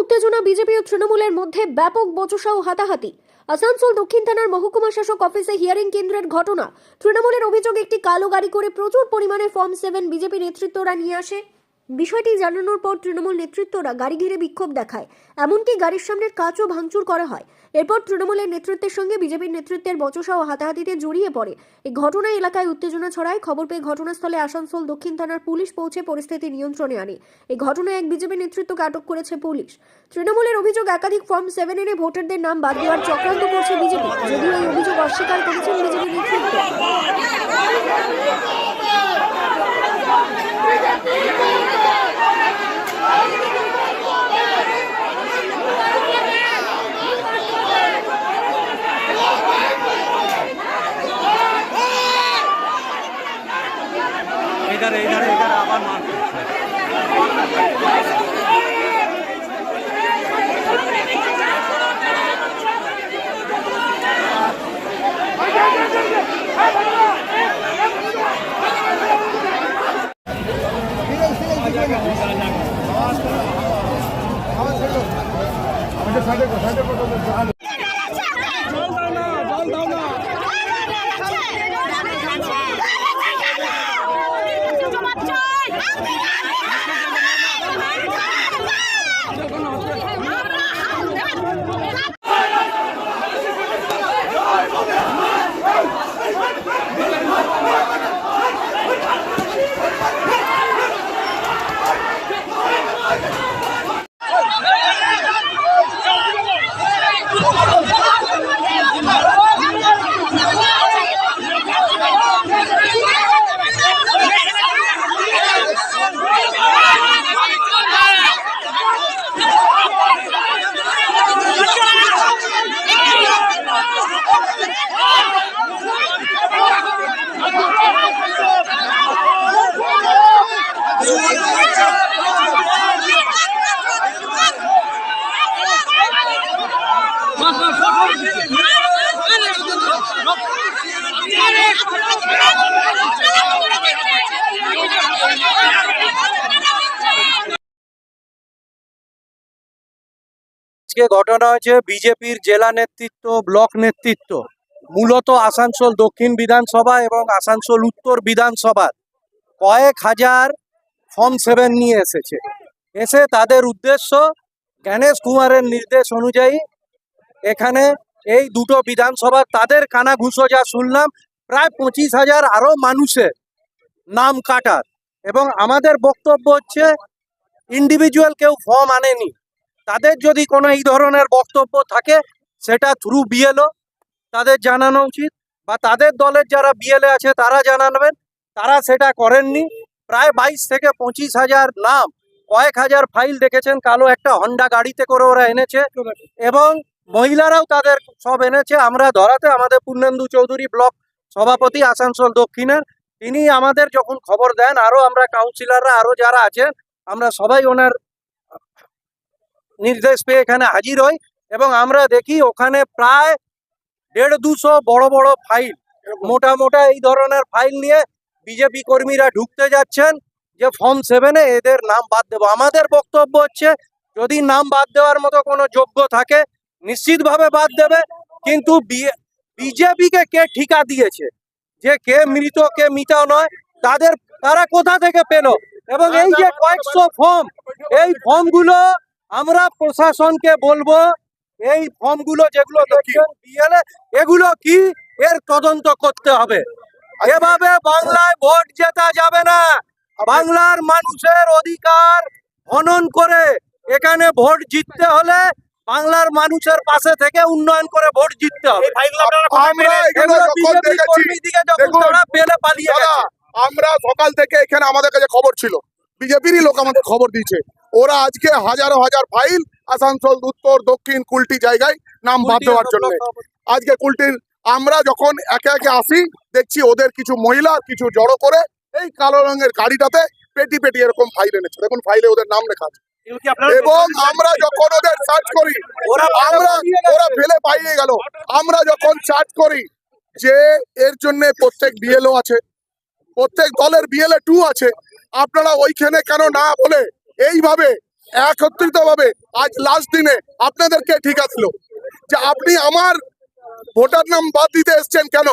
উত্তেজনা বিজেপি ও তৃণমূলের মধ্যে ব্যাপক বচসা ও হাতাহাতি। আসানসোল, দক্ষিণ থানার মহকুমা শাসক অফিসে হিয়ারিং কেন্দ্রের ঘটনা। তৃণমূলের অভিযোগ, একটি কালো গাড়ি করে প্রচুর পরিমাণে ফর্ম সেভেন বিজেপি নেতৃত্বরা নিয়ে আসে। বিষয়টি জানানোর পর তৃণমূল নেতৃত্বরা গাড়ি ঘিরে বিক্ষোভ দেখায়। এমনকি গাড়ির সামনের কাচও ভাঙচুর করা হয়। এরপর তৃণমূলের নেতৃত্বের সঙ্গে বিজেপির নেতৃত্বের বচসা ও হাতাহাতিতে জড়িয়ে পড়ে। এই ঘটনায় এলাকায় উত্তেজনা ছড়ায়। খবর পেয়ে ঘটনাস্থলে আসানসোল দক্ষিণ থানার পুলিশ পৌঁছে পরিস্থিতি নিয়ন্ত্রণে আনে। এই ঘটনায় এক বিজেপি নেতৃত্বকে আটক করেছে পুলিশ। তৃণমূলের অভিযোগ, একাধিক ফর্ম সেভেন এনে ভোটারদের নাম বাদ দেওয়ার চক্রান্ত করছে বিজেপি। যদিও এই অভিযোগ অস্বীকার করেছেন বিজেপি নেতৃত্ব। ধারে এই ধারে এই ধারে আবার মার আমাদের সাথে কথা বলতে আজকে ঘটনা হয়েছে বিজেপির জেলা নেতৃত্ব, ব্লক নেতৃত্ব, মূলত আসানসোল দক্ষিণ বিধানসভা এবং আসানসোল উত্তর বিধানসভার কয়েক হাজার ফর্ম সেভেন নিয়ে এসেছে। এসে তাদের উদ্দেশ্য গণেশ কুমারের নির্দেশ অনুযায়ী এখানে এই দুটো বিধানসভা, তাদের কানা ঘুষো যা শুনলাম, প্রায় পঁচিশ হাজার আরও মানুষের নাম কাটার। এবং আমাদের বক্তব্য হচ্ছে ইন্ডিভিজুয়াল কেউ ফর্ম আনেনি। তাদের যদি কোনো এই ধরনের বক্তব্য থাকে, সেটা থ্রু বিএলও তাদের জানানো উচিত বা তাদের দলের যারা বিএলএ আছে, তারা জানাবেন। তারা সেটা করেননি। প্রায় বাইশ থেকে পঁচিশ হাজার নাম, কয়েক হাজার ফাইল দেখেছেন, কালো একটা হন্ডা গাড়িতে করে ওরা এনেছে এবং মহিলারাও তাদের সব এনেছে। আমরা ধরাতে আমাদের পূর্ণেন্দু চৌধুরী ব্লক সভাপতি, আসানসোল দক্ষিণের। তিনি আমাদের যখন খবর দেন আরও আমরা কাউন্সিলররা আরও যারা আছেন, আমরা সবাই ওনার নির্দেশ পেয়ে এখানে হাজির হই এবং আমরা দেখি ওখানে প্রায় দেড় দুশো বড় বড় ফাইল, মোটা মোটা এই ধরনের ফাইল নিয়ে বিজেপি কর্মীরা ঢুকতে যাচ্ছেন যে ফর্ম সেভেনে এদের নাম বাদ দেবো। আমাদের বক্তব্য হচ্ছে, যদি নাম বাদ দেওয়ার মতো কোনো যোগ্য থাকে, নিশ্চিতভাবে বাদ দেবে, কিন্তু বিজেপিকে কে ঠিকা দিয়েছে? যে কে মৃত কে মৃত নয়, তাদের, তারা কোথা থেকে পেল? এবং এই যে কয়েকশো ফর্ম, এই ফর্মগুলো আমরা প্রশাসনকে বলব এই ফর্মগুলো যেগুলো দেখছেন বিএলএ এগুলো কি? এর তদন্ত করতে হবে। এভাবে বাংলায় ভোট জেতা যাবে না। বাংলার মানুষের অধিকার হনন করে এখানে ভোট জিততে হলে বাংলার মানুষের পাশে থেকে উন্নয়ন করে ভোট জিততে হবে। আমরা সকাল থেকে এখানে আমাদের কাছে খবর ছিল। বিজেপিরই লোক আমাদের খবর দিয়েছে। ওরা আজকে হাজারো হাজার ফাইল আসানসোল উত্তর দক্ষিণ কুলটি জায়গায় নাম বাদ দেওয়ার জন্য। আজকে কুলটির আমরা যখন একে একে আসি দেখছি ওদের কিছু মহিলা কিছু জড়ো করে এই কালো রঙের গাড়িটাতে পেটি পেটি এরকম ফাইল এনেছে। দেখুন ফাইলে ওদের নাম লেখা আছে। এবং আমরা যখন ওদের সার্চ করি ওরা আমরা ওরা ফেলে পাইয়ে গেল। আমরা যখন চার্জ করি যে এর জন্য প্রত্যেক বিএলও আছে প্রত্যেক দলের বিএলএ টু আছে আপনারা ওইখানে কেন না বলে এইভাবে একত্রিত ভাবে আজ লাস্ট দিনে আপনাদেরকে ঠিকা দিল যে আপনি আমার ভোটার নাম বাদ দিতে এসছেন কেন?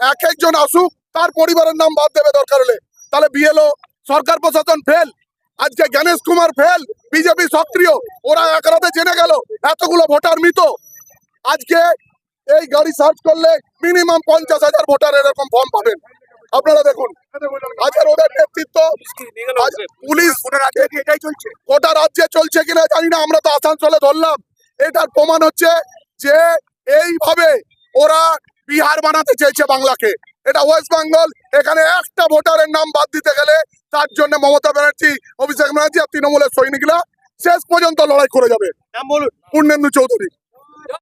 এক একজন আসুক, তার পরিবারের নাম বাদ দেবে দরকার হলে। তাহলে বিএলও সরকার প্রশাসন ফেল আজকে গণেশ কুমার ফেল বিজেপি সক্রিয়, ওরা এক রাতে জেনে গেল, এতগুলো ভোটার মৃত। আজকে এই গাড়ি সার্চ করলে মিনিমাম পঞ্চাশ হাজার ভোটার এরকম ফর্ম পাবেন। আপনারা দেখুন আজকের ওদের নেতৃত্ব পুলিশ গোটা রাজ্যে চলছে কিনা জানি না আমরা তো আসানসোলে ধরলাম। এটার প্রমাণ হচ্ছে যে এইভাবে ওরা বিহার বানাতে চেয়েছে বাংলাকে। এটা ওয়েস্ট বেঙ্গল এখানে একটা ভোটারের নাম বাদ দিতে গেলে তার জন্য মমতা ব্যানার্জি অভিষেক ব্যানার্জি আর তৃণমূলের সৈনিকরা শেষ পর্যন্ত লড়াই করে যাবে। পূর্ণেন্দু চৌধুরী।